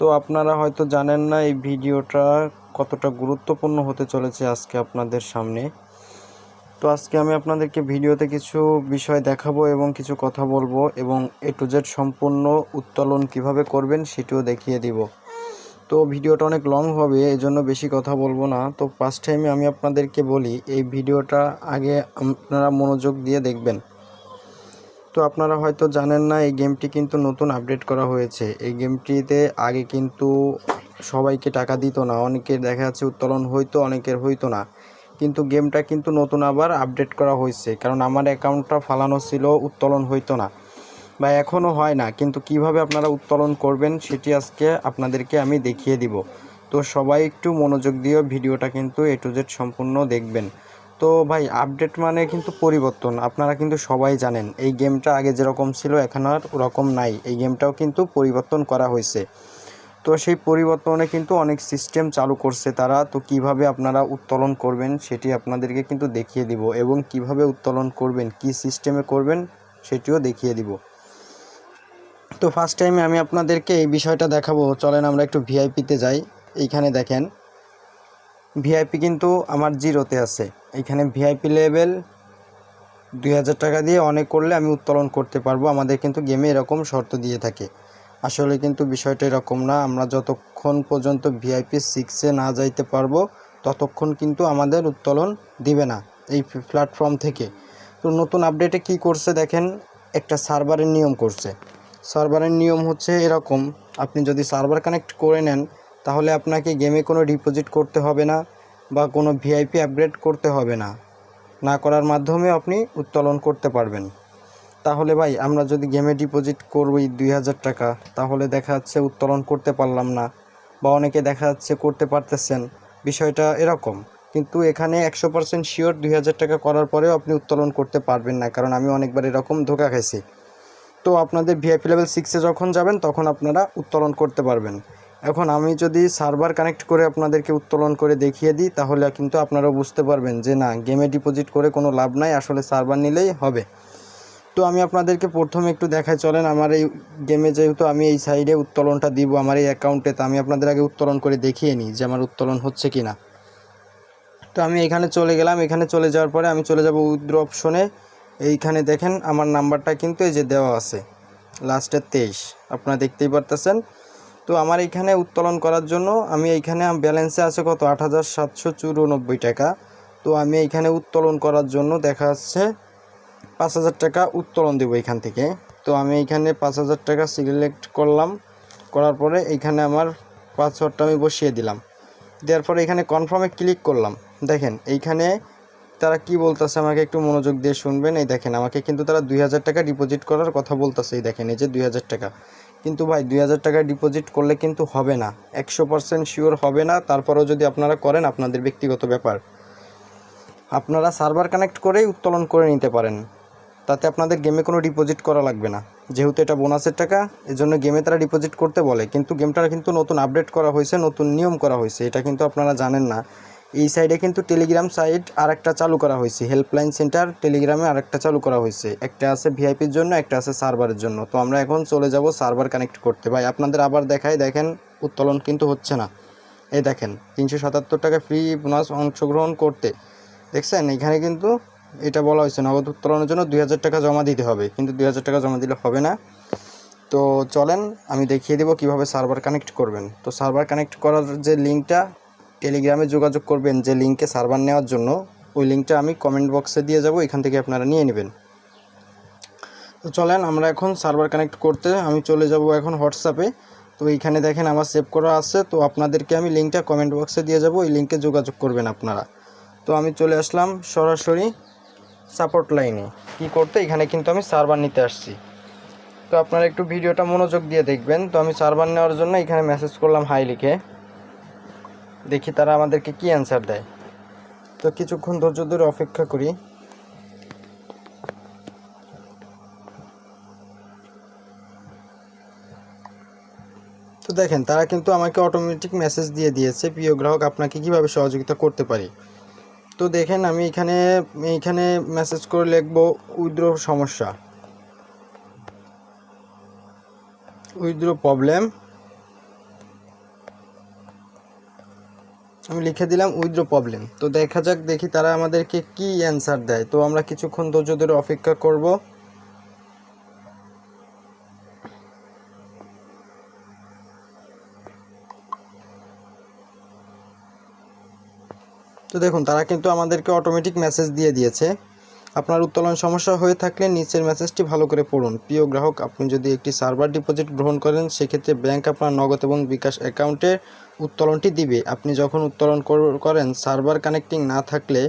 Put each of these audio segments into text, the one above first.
তো আপনারা হয়তো জানেন না, এই ভিডিওটা কতটা গুরুত্বপূর্ণ হতে চলেছে আজকে আপনাদের সামনে। তো আজকে আমি আপনাদেরকে ভিডিওতে কিছু বিষয় দেখাবো এবং কিছু কথা বলব এবং এ টু জেড সম্পূর্ণ উত্তোলন কীভাবে করবেন সেটিও দেখিয়ে দিব। তো ভিডিওটা অনেক লং হবে এই জন্য বেশি কথা বলব না। তো ফার্স্ট টাইমে আমি আপনাদেরকে বলি, এই ভিডিওটা আগে আপনারা মনোযোগ দিয়ে দেখবেন। তো আপনারা হয়তো জানেন না, এই গেমটি কিন্তু নতুন আপডেট করা হয়েছে। এই গেমটিতে আগে কিন্তু সবাইকে টাকা দিত না, অনেকের দেখা যাচ্ছে উত্তোলন হইতো, অনেকের হইতো না। কিন্তু গেমটা কিন্তু নতুন আবার আপডেট করা হয়েছে, কারণ আমার অ্যাকাউন্টটা ফালানো ছিল, উত্তোলন হইতো না। বা এখনও হয় না, কিন্তু কীভাবে আপনারা উত্তোলন করবেন সেটি আজকে আপনাদেরকে আমি দেখিয়ে দিব। তো সবাই একটু মনোযোগ দিয়ে ভিডিওটা কিন্তু এ টু জেড সম্পূর্ণ দেখবেন। তো ভাই আপডেট মানে কিন্তু পরিবর্তন। আপনারা কিন্তু সবাই জানেন, এই গেমটা আগে যেরকম ছিল, এখন আর ওরকম নাই। এই গেমটাও কিন্তু পরিবর্তন করা হয়েছে। তো সেই পরিবর্তনে কিন্তু অনেক সিস্টেম চালু করছে তারা। তো কীভাবে আপনারা উত্তোলন করবেন, সেটি আপনাদেরকে কিন্তু দেখিয়ে দিব এবং কীভাবে উত্তোলন করবেন, কি সিস্টেমে করবেন, সেটিও দেখিয়ে দিব। তো ফার্স্ট টাইমে আমি আপনাদেরকে এই বিষয়টা দেখাবো। চলেন আমরা একটু ভিআইপিতে যাই। এইখানে দেখেন ভিআইপি কিন্তু আমার জিরোতে আছে। এইখানে ভিআইপি লেভেল দুই হাজার টাকা দিয়ে অনেক করলে আমি উত্তোলন করতে পারব। আমাদের কিন্তু গেমে এরকম শর্ত দিয়ে থাকে। আসলে কিন্তু বিষয়টা এরকম না, আমরা যতক্ষণ পর্যন্ত ভিআইপি সিক্সে না যাইতে পারব, ততক্ষণ কিন্তু আমাদের উত্তোলন দিবে না এই প্ল্যাটফর্ম থেকে। তো নতুন আপডেটে কি করছে দেখেন, একটা সার্ভারের নিয়ম করছে। সার্ভারের নিয়ম হচ্ছে এরকম, আপনি যদি সার্ভার কানেক্ট করে নেন, তাহলে আপনাকে গেমে কোনো ডিপোজিট করতে হবে না। বা কোনো ভিআইপি আপগ্রেড করতে হবে না। না করার মাধ্যমে আপনি উত্তোলন করতে পারবেন। তাহলে ভাই, আমরা যদি গেমে ডিপোজিট করবই দুই হাজার টাকা, তাহলে দেখা যাচ্ছে উত্তোলন করতে পারলাম না বা অনেকে দেখা যাচ্ছে করতে পারতেছেন। বিষয়টা এরকম। কিন্তু এখানে একশো পার্সেন্ট শিওর দুই হাজার টাকা করার পরেও আপনি উত্তোলন করতে পারবেন না, কারণ আমি অনেকবার এরকম ধোকা খাইছি। তো আপনাদের ভিআইপি লেভেল সিক্সে যখন যাবেন, তখন আপনারা উত্তোলন করতে পারবেন। এখন আমি যদি সার্ভার কানেক্ট করে আপনাদেরকে উত্তোলন করে দেখিয়ে দিই, তাহলে কিন্তু আপনারাও বুঝতে পারবেন যে না গেমে ডিপোজিট করে কোনো লাভ নাই, আসলে সার্ভার নিলেই হবে। তো আমি আপনাদেরকে প্রথমে একটু দেখাই, চলেন আমার এই গেমে যেহেতু আমি এই সাইডে উত্তোলনটা দিব, আমার এই অ্যাকাউন্টে তো আমি আপনাদের আগে উত্তোলন করে দেখিয়ে নিই যে আমার উত্তোলন হচ্ছে কি না তো আমি এখানে চলে গেলাম, এখানে চলে যাওয়ার পরে আমি চলে যাব উইথড্র অপশনে এইখানে দেখেন, আমার নাম্বারটা কিন্তু এই যে দেওয়া আছে লাস্টের তেইশ, আপনারা দেখতেই পারতেছেন। তো আমার এইখানে উত্তোলন করার জন্য আমি এইখানে ব্যালেন্সে আছে কত? আট হাজার সাতশো চুরানব্বই টাকা। তো আমি এইখানে উত্তোলন করার জন্য দেখা যাচ্ছে পাঁচ হাজার টাকা উত্তোলন দেবো এখান থেকে। তো আমি এইখানে পাঁচ হাজার টাকা সিলেক্ট করলাম। করার পরে এইখানে আমার পাসওয়ার্ডটা আমি বসিয়ে দিলাম। দেওয়ার পরে এখানে কনফার্মে ক্লিক করলাম। দেখেন, এইখানে তারা কি বলতেছে আমাকে একটু মনোযোগ দিয়ে শুনবেন? এই দেখেন, আমাকে কিন্তু তারা দুই হাজার টাকা ডিপোজিট করার কথা বলতেছে। এই দেখেন, এই যে দুই হাজার টাকা। কিন্তু ভাই দুই হাজার টাকা ডিপোজিট করলে কিন্তু হবে না। একশো পার্সেন্ট শিওর হবে না, তারপরেও যদি আপনারা করেন, আপনাদের ব্যক্তিগত ব্যাপার। আপনারা সার্ভার কানেক্ট করেই উত্তোলন করে নিতে পারেন। তাতে আপনাদের গেমে কোনো ডিপোজিট করা লাগবে না। যেহেতু এটা বোনাসের টাকা, এজন্য গেমে তারা ডিপোজিট করতে বলে। কিন্তু গেমটা কিন্তু নতুন আপডেট করা হয়েছে, নতুন নিয়ম করা হয়েছে। এটা কিন্তু আপনারা জানেন না। এই সাইডে কিন্তু টেলিগ্রাম সাইট আরেকটা চালু করা হয়েছে। হেল্পলাইন সেন্টার টেলিগ্রামে আরেকটা চালু করা হয়েছে। একটা আছে ভিআইপির জন্য, একটা আছে সার্ভারের জন্য। তো আমরা এখন চলে যাব সার্ভার কানেক্ট করতে। ভাই, আপনাদের আবার দেখাই, দেখেন উত্তোলন কিন্তু হচ্ছে না। এই দেখেন, তিনশো সাতাত্তর টাকা ফ্রি বোনাস অংশগ্রহণ করতে। দেখছেন? এখানে কিন্তু এটা বলা হয়েছে, নগদ উত্তোলনের জন্য দুই হাজার টাকা জমা দিতে হবে। কিন্তু দুই হাজার টাকা জমা দিলে হবে না। তো চলেন, আমি দেখিয়ে দেবো কীভাবে সার্ভার কানেক্ট করবেন। তো সার্ভার কানেক্ট করার যে লিঙ্কটা টেলিগ্রামে যোগাযোগ করবেন যে লিঙ্কে সার্ভার নেওয়ার জন্য, ওই লিঙ্কটা আমি কমেন্ট বক্সে দিয়ে যাব, এখান থেকে আপনারা নিয়ে নেবেন। তো চলেন, আমরা এখন সার্ভার কানেক্ট করতে, আমি চলে যাব এখন হোয়াটসঅ্যাপে তো এইখানে দেখেন আমার সেভ করা আছে, তো আপনাদেরকে আমি লিঙ্কটা কমেন্ট বক্সে দিয়ে যাব, ওই লিঙ্কে যোগাযোগ করবেন আপনারা। তো আমি চলে আসলাম সরাসরি সাপোর্ট লাইনে কি করতে, এখানে কিন্তু আমি সার্ভার নিতে আসছি। তো আপনারা একটু ভিডিওটা মনোযোগ দিয়ে দেখবেন। তো আমি সার্ভার নেওয়ার জন্য এখানে মেসেজ করলাম হাই লিখে। দেখি তারা আমাদেরকে কি অ্যান্সার দেয়। তো কিছুক্ষণ ধৈর্য ধরে অপেক্ষা করি। তো দেখেন, তারা কিন্তু আমাকে অটোমেটিক মেসেজ দিয়ে দিয়েছে, প্রিয় গ্রাহক, আপনাকে কীভাবে সহযোগিতা করতে পারি? তো দেখেন, আমি এখানে এইখানে মেসেজ করে লিখব, উইথড্র সমস্যা। Withdraw problem. আমি লিখে দিলাম উইথড্র প্রবলেম তো দেখা যাক, দেখি তারা আমাদেরকে কি অ্যান্সার দেয়। তো আমরা কিছুক্ষণ ধৈর্য ধরে অপেক্ষা করব। তো দেখুন, তারা কিন্তু আমাদেরকে অটোমেটিক মেসেজ দিয়ে দিয়েছে। আপনার উত্তোলন সমস্যা হয়ে থাকলে নিচের মেসেজটি ভালো করে পড়ুন। প্রিয় গ্রাহক, আপনি যদি একটি সার্ভার ডিপোজিট গ্রহণ করেন, সেক্ষেত্রে ব্যাংক আপনার নগদ এবং বিকাশ অ্যাকাউন্টের উত্তোলনটি দিবে। আপনি যখন উত্তোলন করেন, সার্ভার কানেক্টিং না থাকলে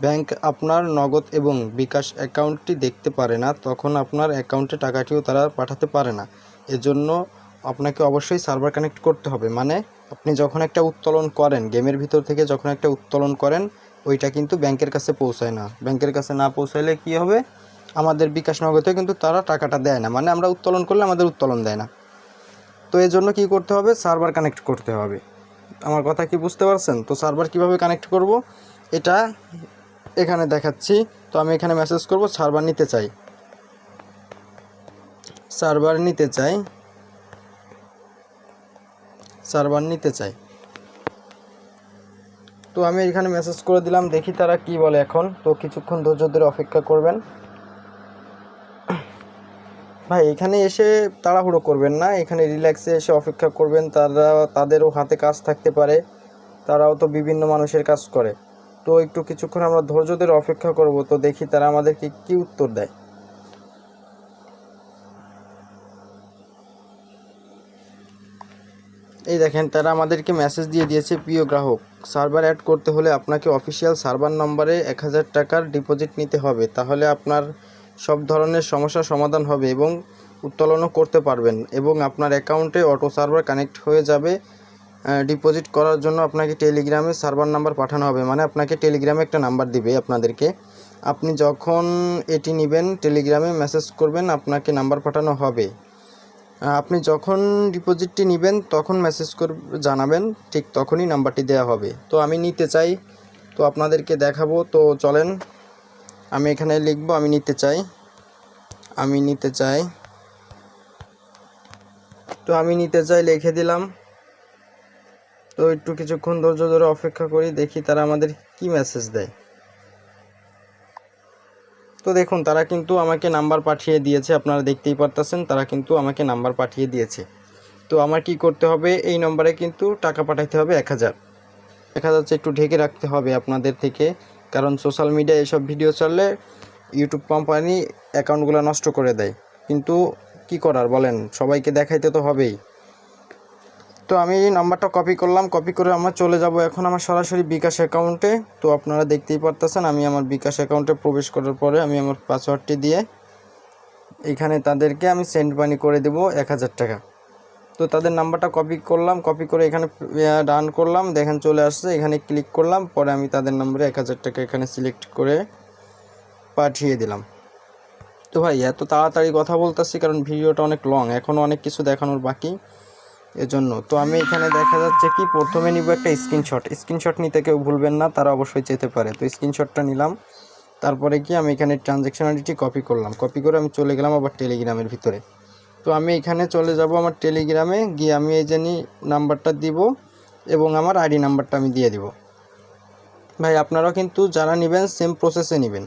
ব্যাংক আপনার নগদ এবং বিকাশ অ্যাকাউন্টটি দেখতে পারে না, তখন আপনার অ্যাকাউন্টে টাকাটিও তারা পাঠাতে পারে না। এজন্য আপনাকে অবশ্যই সার্ভার কানেক্ট করতে হবে। মানে আপনি যখন একটা উত্তোলন করেন, গেমের ভিতর থেকে যখন একটা উত্তোলন করেন, ওইটা কিন্তু ব্যাংকের কাছে পৌঁছায় না। ব্যাংকের কাছে না পৌঁছাইলে কি হবে? আমাদের বিকাশ নগদে কিন্তু তারা টাকাটা দেয় না। মানে আমরা উত্তোলন করলে আমাদের উত্তোলন দেয় না। তো এর জন্য কী করতে হবে? সার্ভার কানেক্ট করতে হবে। আমার কথা কি বুঝতে পারছেন? তো সার্ভার কীভাবে কানেক্ট করব? এটা এখানে দেখাচ্ছি। তো আমি এখানে মেসেজ করব সার্ভার নিতে চাই। সার্ভার নিতে চাই। সার্ভার নিতে চাই। তো আমি এখানে মেসেজ করে দিলাম, দেখি তারা কি বলে এখন। তো কিছুক্ষণ ধৈর্য ধরে অপেক্ষা করবেন। ভাই, এখানে এসে তাড়াহুড়ো করবেন না। এখানে রিল্যাক্সে এসে অপেক্ষা করবেন। তারা, তাদেরও হাতে কাজ থাকতে পারে। তারাও তো বিভিন্ন মানুষের কাজ করে। তো একটু কিছুক্ষণ আমরা ধৈর্য ধরে অপেক্ষা করব, তো দেখি তারা আমাদেরকে কি উত্তর দেয়। এই দেখেন, তারা আমাদেরকে মেসেজ দিয়ে দিয়েছে, প্রিয় গ্রাহক সার্ভার অ্যাড করতে হলে আপনাকে অফিসিয়াল সার্ভার নম্বরে এক হাজার টাকার ডিপোজিট নিতে হবে। তাহলে আপনার সব ধরনের সমস্যার সমাধান হবে এবং উত্তোলনও করতে পারবেন এবং আপনার অ্যাকাউন্টে অটো সার্ভার কানেক্ট হয়ে যাবে ডিপোজিট করার জন্য আপনাকে টেলিগ্রামে সার্ভার নাম্বার পাঠানো হবে। মানে আপনাকে টেলিগ্রামে একটা নাম্বার দিবে আপনাদেরকে। আপনি যখন এটি নেবেন টেলিগ্রামে মেসেজ করবেন, আপনাকে নাম্বার পাঠানো হবে। আপনি যখন ডিপোজিটটি নেবেন, তখন মেসেজ কর, জানাবেন, ঠিক তখনই নাম্বারটি দেওয়া হবে। তো আমি নিতে চাই, তো আপনাদেরকে দেখাবো। তো চলেন আমি এখানে লিখব, আমি নিতে চাই। আমি নিতে চাই। তো আমি নিতে চাই, লিখে দিলাম। তো একটু কিছুক্ষণ ধৈর্য ধরে অপেক্ষা করি, দেখি তারা আমাদের কি মেসেজ দেয়। তো দেখুন, তারা কিন্তু আমাকে নাম্বার পাঠিয়ে দিয়েছে, আপনারা দেখতেই পারতেছেন, তারা কিন্তু আমাকে নাম্বার পাঠিয়ে দিয়েছে। তো আমার কি করতে হবে? এই নম্বরে কিন্তু টাকা পাঠাতে হবে এক হাজার। দেখা যাচ্ছে একটু ঢেকে রাখতে হবে আপনাদের থেকে। কারণ সোশ্যাল মিডিয়ায় এসব ভিডিও ছাড়লে ইউটিউব কোম্পানি অ্যাকাউন্টগুলো নষ্ট করে দেয়। কিন্তু কি করার বলেন? সবাইকে দেখাইতে তো হবেই। তো আমি এই নাম্বারটা কপি করলাম। কপি করে আমরা চলে যাব এখন আমার সরাসরি বিকাশ অ্যাকাউন্টে তো আপনারা দেখতেই পারতেছেন, আমি আমার বিকাশ অ্যাকাউন্টে প্রবেশ করার পরে আমি আমার পাসওয়ার্ডটি দিয়ে এখানে তাদেরকে আমি সেন্ড মানি করে দেব এক হাজার টাকা। তো তাদের নাম্বারটা কপি করলাম কপি করে এখানে ডান করলাম, দেখেন চলে আসছে, এখানে ক্লিক করলাম, পরে আমি তাদের নম্বরে এক হাজার টাকা এখানে সিলেক্ট করে পাঠিয়ে দিলাম। তো ভাই, এত তাড়াতাড়ি কথা বলতেছি কারণ ভিডিওটা অনেক লং এখনও অনেক কিছু দেখানোর বাকি এজন্য। তো আমি এখানে দেখা যাচ্ছে কি, প্রথমে নিব একটা স্ক্রিনশট স্ক্রিনশট নিতে কেউ ভুলবেন না, তারা অবশ্যই যেতে পারে। তো স্ক্রিনশটটা নিলাম, তারপরে কি আমি এখানে ট্রানজ্যাকশন আইডিটি কপি করলাম কপি করে আমি চলে গেলাম আবার টেলিগ্রামের ভিতরে। তো আমি এখানে চলে যাব আমার টেলিগ্রামে গিয়ে আমি এই জানি নাম্বারটা দিব এবং আমার আইডি নাম্বারটা আমি দিয়ে দিব। ভাই, আপনারাও কিন্তু যারা নেবেন সেম প্রসেসে নেবেন।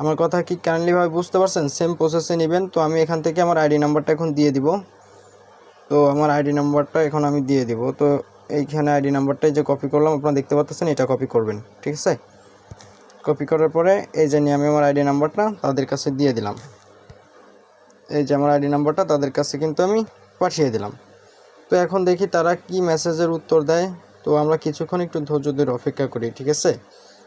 আমার কথা কি কাইন্ডলিভাবে বুঝতে পারছেন? সেম প্রসেসে নেবেন। তো আমি এখান থেকে আমার আইডি নাম্বারটা এখন দিয়ে দিব। তো আমার আইডি নাম্বারটা এখন আমি দিয়ে দিব। তো এইখানে আইডি নাম্বারটাই যে কপি করলাম, আপনারা দেখতে পাচ্ছেন এটা কপি করবেন। ঠিক আছে? কপি করার পরে এই যে নিয়ে আমি আমার আইডি নাম্বারটা, তাদের কাছে দিয়ে দিলাম। এই যে আমার আইডি নাম্বারটা, তাদের কাছে কিন্তু আমি পাঠিয়ে দিলাম। তো এখন দেখি তারা কি মেসেজের উত্তর দেয়। তো আমরা কিছুক্ষণ একটু ধৈর্য ধরে অপেক্ষা করি, ঠিক আছে?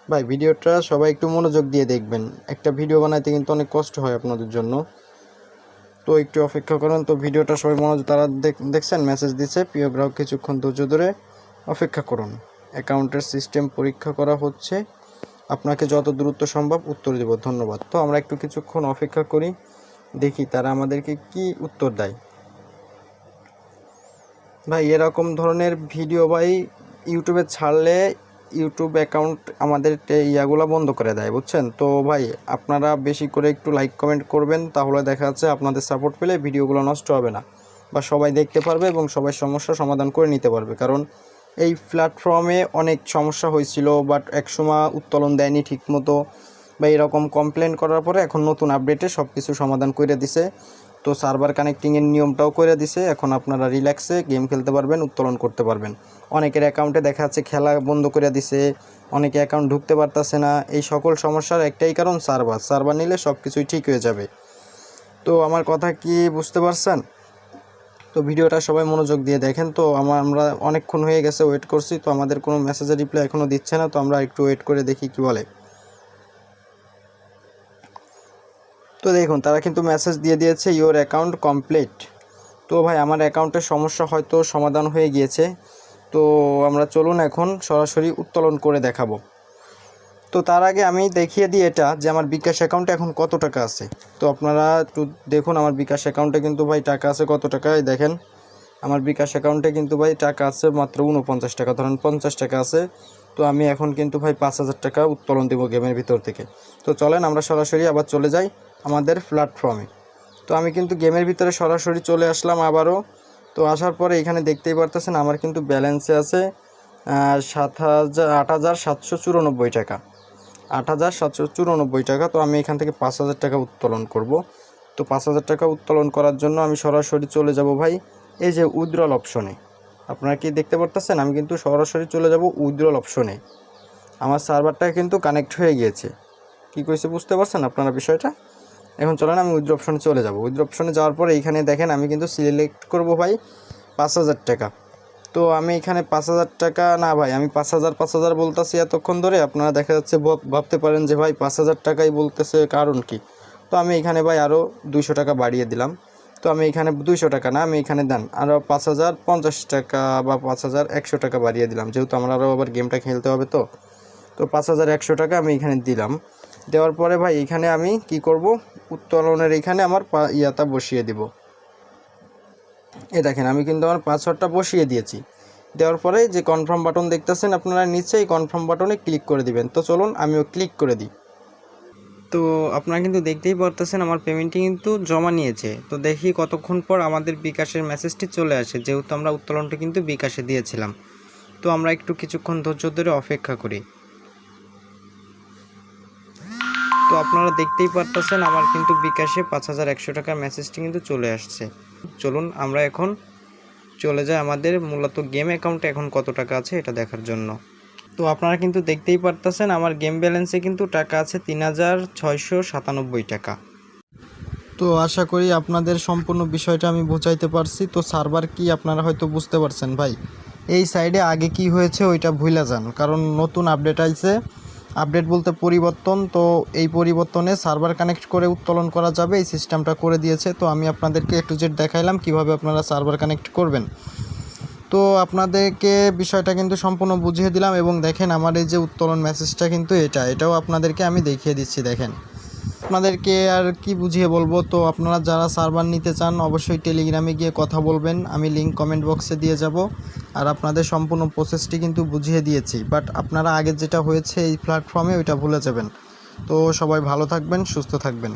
ভাই, ভিডিওটা সবাই একটু মনোযোগ দিয়ে দেখবেন। একটা ভিডিও বানাইতে কিন্তু অনেক কষ্ট হয় আপনাদের জন্য। তো একটু অপেক্ষা করুন। তো ভিডিওটা সবাই মনোযোগ, তারা দেখ- দেখছেন? মেসেজ দিচ্ছে প্রিয় গ্রাহক, কিছুক্ষণ ধৈর্য ধরে অপেক্ষা করুন। অ্যাকাউন্টের সিস্টেম পরীক্ষা করা হচ্ছে। আপনাকে যত দ্রুত সম্ভব উত্তর দেব। ধন্যবাদ। তো আমরা একটু কিছুক্ষণ অপেক্ষা করি। দেখি তারা আমাদেরকে কি উত্তর দেয়। ভাই, এরকম ধরনের ভিডিও ভাই ইউটিউবে ছাড়লে ইউটিউব অ্যাকাউন্ট আমাদের ইয়াগুলো বন্ধ করে দেয়, বুঝছেন? তো ভাই, আপনারা বেশি করে একটু লাইক কমেন্ট করবেন, তাহলে দেখা যাচ্ছে আপনাদের সাপোর্ট পেলে ভিডিওগুলো নষ্ট হবে না। বা সবাই দেখতে পারবে এবং সবাই সমস্যার সমাধান করে নিতে পারবে। কারণ এই প্ল্যাটফর্মে অনেক সমস্যা হয়েছিল বাট একসময় উত্তোলন দেয়নি ঠিকমতো। বা এরকম কমপ্লেন করার পরে এখন নতুন আপডেটে সব কিছু সমাধান করে দিছে। তো সার্ভার কানেক্টিংয়ের নিয়মটাও করে দিছে। এখন আপনারা রিল্যাক্সে গেম খেলতে পারবেন, উত্তোলন করতে পারবেন। অনেকের অ্যাকাউন্টে দেখা যাচ্ছে খেলা বন্ধ করে দিছে, অনেকে অ্যাকাউন্ট ঢুকতে পারতেছে না। এই সকল সমস্যার একটাই কারণ সার্ভার সার্ভার নিলে সব কিছুই ঠিক হয়ে যাবে। তো আমার কথা কি বুঝতে পারছেন? তো ভিডিওটা সবাই মনোযোগ দিয়ে দেখেন। তো আমার আমরা অনেকক্ষণ হয়ে গেছে ওয়েট করছি। তো আমাদের কোনো মেসেজের রিপ্লাই এখনও দিচ্ছে না। তো আমরা একটু ওয়েট করে দেখি কি বলে। তো দেখুন, তারা কিন্তু মেসেজ দিয়ে দিয়েছে ইওর অ্যাকাউন্ট কমপ্লিট তো ভাই, আমার অ্যাকাউন্টের সমস্যা হয়তো সমাধান হয়ে গিয়েছে। তো আমরা চলুন এখন সরাসরি উত্তোলন করে দেখাবো। তো তার আগে আমি দেখিয়ে দিই এটা, যে আমার বিকাশ অ্যাকাউন্টে এখন কত টাকা আছে। তো আপনারা একটু দেখুন, আমার বিকাশ অ্যাকাউন্টে কিন্তু ভাই টাকা আছে কত টাকা, এই দেখেন। আমার বিকাশ অ্যাকাউন্টে কিন্তু ভাই টাকা আছে মাত্র উনপঞ্চাশ টাকা, ধরেন পঞ্চাশ টাকা আছে। তো আমি এখন কিন্তু ভাই পাঁচ হাজার টাকা উত্তোলন দেবো গেমের ভিতর থেকে। তো চলেন, আমরা সরাসরি আবার চলে যাই। আমাদের প্ল্যাটফর্মে তো আমি কিন্তু গেমের ভিতরে সরাসরি চলে আসলাম আবারও। তো আসার পরে এখানে দেখতেই পারতেছেন আমার কিন্তু ব্যালেন্সে আছে সাত হাজার আট হাজার সাতশো চুরানব্বই টাকা। আট হাজার সাতশো চুরানব্বই টাকা, তো আমি এখান থেকে পাঁচ হাজার টাকা উত্তোলন করব। তো পাঁচ হাজার টাকা উত্তোলন করার জন্য আমি সরাসরি চলে যাব ভাই, এই যে উইথড্রল অপশনে আপনারা কি দেখতে পারতেছেন? আমি কিন্তু সরাসরি চলে যাব উইথড্রল অপশনে আমার সার্ভারটা কিন্তু কানেক্ট হয়ে গিয়েছে। কি কইছে বুঝতে পারছেন আপনারা বিষয়টা? এখন চলেন আমি উইথড্র অপশনে চলে যাব। উইথড্র অপশনে যাওয়ার পরে এইখানে দেখেন আমি কিন্তু সিলেক্ট করব ভাই পাঁচ হাজার টাকা। তো আমি এখানে পাঁচ হাজার টাকা, না ভাই, আমি পাঁচ হাজার পাঁচ হাজার বলতেছি এতক্ষণ ধরে। আপনারা দেখা যাচ্ছে ভাব- ভাবতে পারেন যে ভাই পাঁচ হাজার টাকাই বলতেছে, কারণ কি? তো আমি এখানে ভাই আরও দুইশো টাকা বাড়িয়ে দিলাম। তো আমি এখানে দুইশো টাকা না, আমি এখানে দেন আরও পাঁচ হাজার, পঞ্চাশ টাকা বা পাঁচ হাজার একশো টাকা বাড়িয়ে দিলাম। যেহেতু আমার আরও আবার গেমটা খেলতে হবে তো। তো পাঁচ হাজার একশো টাকা আমি এখানে দিলাম। দেওয়ার পরে ভাই এখানে আমি কি করব? উত্তোলনের এখানে আমার ইয়াটা বসিয়ে দিব। এ দেখেন, আমি কিন্তু আমার পাসওয়ার্ডটা বসিয়ে দিয়েছি। দেওয়ার পরে যে কনফার্ম বাটন দেখতেছেন, আপনারা নিচে এই কনফার্ম বাটনে ক্লিক করে দিবেন। তো চলুন, আমিও ক্লিক করে দিই। তো আপনারা কিন্তু দেখতেই পারতেছেন, আমার পেমেন্টটি কিন্তু জমা নিয়েছে। তো দেখি কতক্ষণ পর আমাদের বিকাশের মেসেজটি চলে আসে। যেহেতু আমরা উত্তোলনটা কিন্তু বিকাশে দিয়েছিলাম। তো আমরা একটু কিছুক্ষণ ধৈর্য ধরে অপেক্ষা করি। তো আপনারা দেখতেই পারতেছেন আমার কিন্তু বিকাশে পাঁচ হাজার একশো টাকার মেসেজটি কিন্তু চলে আসছে। চলুন আমরা এখন চলে যাই আমাদের মূলত গেম অ্যাকাউন্টে এখন কত টাকা আছে এটা দেখার জন্য। তো আপনারা কিন্তু দেখতেই পারতেছেন আমার গেম ব্যালেন্সে কিন্তু টাকা আছে তিন হাজার ছয়শো সাতানব্বই টাকা। তো আশা করি আপনাদের সম্পূর্ণ বিষয়টা আমি বোঝাইতে পারছি। তো সার্ভার কি আপনারা হয়তো বুঝতে পারছেন ভাই? এই সাইডে আগে কি হয়েছে ওইটা ভুলে যান, কারণ নতুন আপডেট আইছে। আপডেট বলতে পরিবর্তন, তো এই পরিবর্তনে সার্ভার কানেক্ট করে উত্তোলন করা যাবে, এই সিস্টেমটা করে দিয়েছে। তো আমি আপনাদেরকে একটু জেড দেখাইলাম, কীভাবে আপনারা সার্ভার কানেক্ট করবেন। তো আপনাদেরকে বিষয়টা কিন্তু সম্পূর্ণ বুঝিয়ে দিলাম, এবং দেখেন আমার এই যে উত্তোলন মেসেজটা কিন্তু এটা, এটাও আপনাদেরকে আমি দেখিয়ে দিচ্ছি, দেখেন। আপনাদেরকে আর কি বুঝিয়ে বলব? তো আপনারা যারা সার্ভার নিতে চান, অবশ্যই টেলিগ্রামে গিয়ে কথা বলবেন। আমি লিঙ্ক কমেন্ট বক্সে দিয়ে যাব। আর আপনাদের সম্পূর্ণ প্রসেসটি কিন্তু বুঝিয়ে দিয়েছি। বাট আপনারা আগে যেটা হয়েছে এই প্ল্যাটফর্মে ওইটা ভুলে যাবেন। তো সবাই ভালো থাকবেন, সুস্থ থাকবেন।